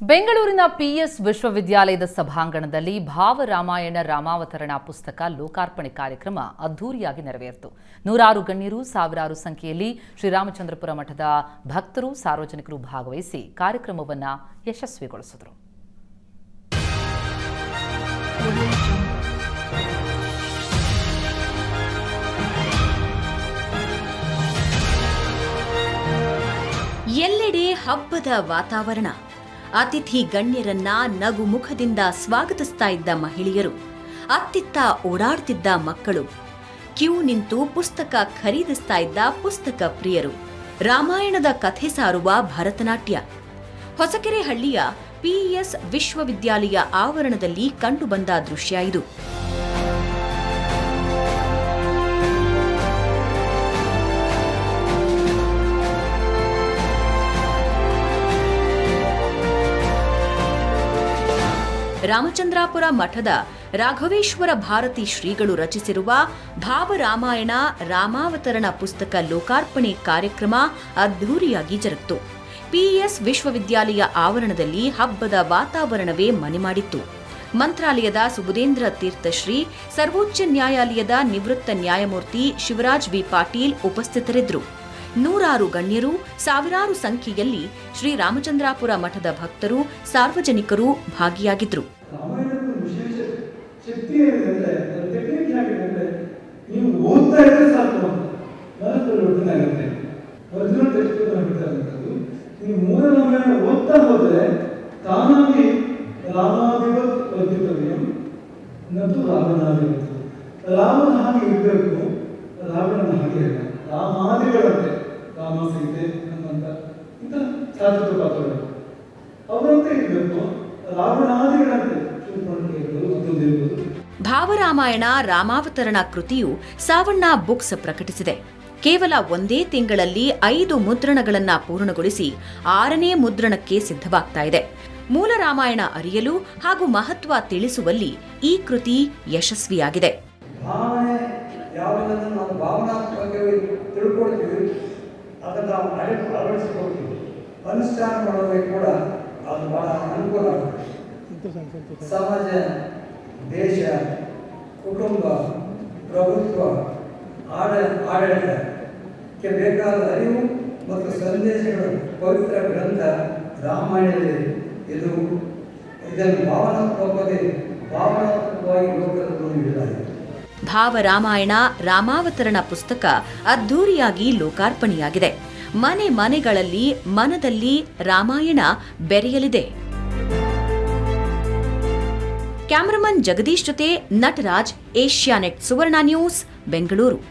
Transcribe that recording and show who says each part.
Speaker 1: ಬೆಂಗಳೂರಿನ ಪಿಎಸ್ ವಿಶ್ವವಿದ್ಯಾಲಯದ ಸಭಾಂಗಣದಲ್ಲಿ ಭಾವರಾಮಾಯಣ ರಾಮಾವತರಣ ಪುಸ್ತಕ ಲೋಕಾರ್ಪಣೆ ಕಾರ್ಯಕ್ರಮ ಅದ್ಧೂರಿಯಾಗಿ ನೆರವೇರಿತು. ನೂರಾರು ಗಣ್ಯರು ಸಾವಿರಾರು ಸಂಖ್ಯೆಯಲ್ಲಿ ಶ್ರೀರಾಮಚಂದ್ರಪುರ ಮಠದ ಭಕ್ತರು, ಸಾರ್ವಜನಿಕರು ಭಾಗವಹಿಸಿ ಕಾರ್ಯಕ್ರಮವನ್ನು ಯಶಸ್ವಿಗೊಳಿಸಿದರು.
Speaker 2: ಎಲ್ಲೆಡೆ ಹಬ್ಬದ ವಾತಾವರಣ. ಅತಿಥಿ ಗಣ್ಯರನ್ನ ನಗು ಮುಖದಿಂದ ಸ್ವಾಗತಿಸ್ತಾ ಇದ್ದ ಮಹಿಳೆಯರು, ಅತ್ತಿತ್ತ ಓಡಾಡ್ತಿದ್ದ ಮಕ್ಕಳು, ಕ್ಯೂ ನಿಂತು ಪುಸ್ತಕ ಖರೀದಿಸ್ತಾ ಇದ್ದ ಪುಸ್ತಕ ಪ್ರಿಯರು. ರಾಮಾಯಣದ ಕಥೆ ಸಾರುವ ಭರತನಾಟ್ಯ. ಹೊಸಕೆರೆ ಹಳ್ಳಿಯ ಪಿಇಎಸ್ ವಿಶ್ವವಿದ್ಯಾಲಯ ಆವರಣದಲ್ಲಿ ಕಂಡುಬಂದ ದೃಶ್ಯ ಇದು. ರಾಮಚಂದ್ರಾಪುರ ಮಠದ ರಾಘವೇಶ್ವರ ಭಾರತಿ ಶ್ರೀಗಳು ರಚಿಸಿರುವ ಭಾವರಾಮಾಯಣ ರಾಮಾವತರಣ ಪುಸ್ತಕ ಲೋಕಾರ್ಪಣೆ ಕಾರ್ಯಕ್ರಮ ಅದ್ಧೂರಿಯಾಗಿ ಜರುಗಿತು. ಪಿಇಎಸ್ ವಿಶ್ವವಿದ್ಯಾಲಯ ಆವರಣದಲ್ಲಿ ಹಬ್ಬದ ವಾತಾವರಣವೇ ಮನೆ ಮಾಡಿತ್ತು. ಮಂತ್ರಾಲಯದ ಸುಬುಧೇಂದ್ರ ತೀರ್ಥಶ್ರೀ ಸರ್ವೋಚ್ಚ ನ್ಯಾಯಾಲಯದ ನಿವೃತ್ತ ನ್ಯಾಯಮೂರ್ತಿ ಶಿವರಾಜ್ ವಿ. ಪಾಟೀಲ್ ಉಪಸ್ಥಿತರಿದ್ದರು. ನೂರಾರು ಗಣ್ಯರು ಸಾವಿರಾರು ಸಂಖ್ಯೆಯಲ್ಲಿ ಶ್ರೀರಾಮಚಂದ್ರಾಪುರ ಮಠದ ಭಕ್ತರು, ಸಾರ್ವಜನಿಕರು
Speaker 3: ವಿಶೇಷ ಶಕ್ತಿ ಏನಿದೆ ಟೆಕ್ನಿಕ್ ಹೇಗಿದೆ ನೀವು ಓದ್ತಾ ಇದ್ರೆ ಸಾಕು ಮನಸ್ಸಲ್ಲಿ ಒಟ್ಟಿನ ಆಗುತ್ತೆ ಒರಿಜಿನಲ್ ಟೆಕ್ಸ್ಟ್ ಹೇಳ್ತಾರಂಥದ್ದು ನೀವು ಮೂರನೇ ಓದ್ತಾ ಹೋದ್ರೆ, ತಾನಾಗಿ ರಾಮಾದಿವತ್ ವರ್ತಿತವ್ಯಂ ನತು ರಾವಣಾದಿವತ್ ರಾಮನ ಹಾಗೆ ಇರಬೇಕು. ರಾವಣನ ಹಾಗೆ ಇಲ್ಲ ರಾಮಾದಿಗಳಂತೆ ರಾಮ ಸೀತೆ, ಹನುಮಂತ, ಇಂಥ ಸಾಧಕ ಪಾತ್ರಗಳು. ಅವರಂತೆ ಇರಬೇಕು. ರಾವಣಾದಿಗಳಂತೆ. ಶೂರ್ಪಣಖ ಇರ್ಬೋದು, ಮತ್ತೊಂದು
Speaker 2: ಭಾವರಾಮಾಯಣ ರಾಮಾವತರಣ ಕೃತಿಯು ಸಾವಣ್ಣ ಬುಕ್ಸ್ ಪ್ರಕಟಿಸಿದೆ. ಕೇವಲ ಒಂದೇ ತಿಂಗಳಲ್ಲಿ ಐದು ಮುದ್ರಣಗಳನ್ನು ಪೂರ್ಣಗೊಳಿಸಿ ಆರನೇ ಮುದ್ರಣಕ್ಕೆ ಸಿದ್ಧವಾಗ್ತಾ ಇದೆ. ಮೂಲ ರಾಮಾಯಣ ಅರಿಯಲು ಹಾಗೂ ಮಹತ್ವ ತಿಳಿಸುವಲ್ಲಿ ಈ ಕೃತಿ ಯಶಸ್ವಿಯಾಗಿದೆ.
Speaker 4: ಅನುಷ್ಠಾನ ಕೂಡ ಅದು ಬಹಳ ಅನುಕೂಲ ಸಮಾಜ ದೇಶ ಕುಟುಂಬ, ಪ್ರಭುತ್ವ, ಆಡ ಆಡಳಿತಕ್ಕೆ ಬೇಕಾದ ಅರಿವು ಮತ್ತು ಸಂದೇಶಗಳು ಪವಿತ್ರ ಗ್ರಂಥ ರಾಮಾಯಣದಲ್ಲಿ ಇದು. ಇದನ್ನು ಭಾವನಾತ್ಮಕವಾಗಿ ಭಾವನಾತ್ಮಕವಾಗಿ ಲೋಕದಲ್ಲಿ ನೀಡಲಾಗಿದೆ
Speaker 2: ಭಾವರಾಮಾಯಣ, ರಾಮಾವತರಣ ಪುಸ್ತಕ ಅದ್ಧೂರಿಯಾಗಿ ಲೋಕಾರ್ಪಣೆಯಾಗಿದೆ. ಮನೆ ಮನೆಗಳಲ್ಲಿ, ಮನದಲ್ಲಿ ರಾಮಾಯಣ ಬೆರೆಯಲಿದೆ. ಕ್ಯಾಮರಾಮನ್ ಜಗದೀಶ್ ಜೊತೆ ನಟರಾಜ್ ಏಷ್ಯಾನೆಟ್ ಸುವರ್ಣ ನ್ಯೂಸ್ ಬೆಂಗಳೂರು.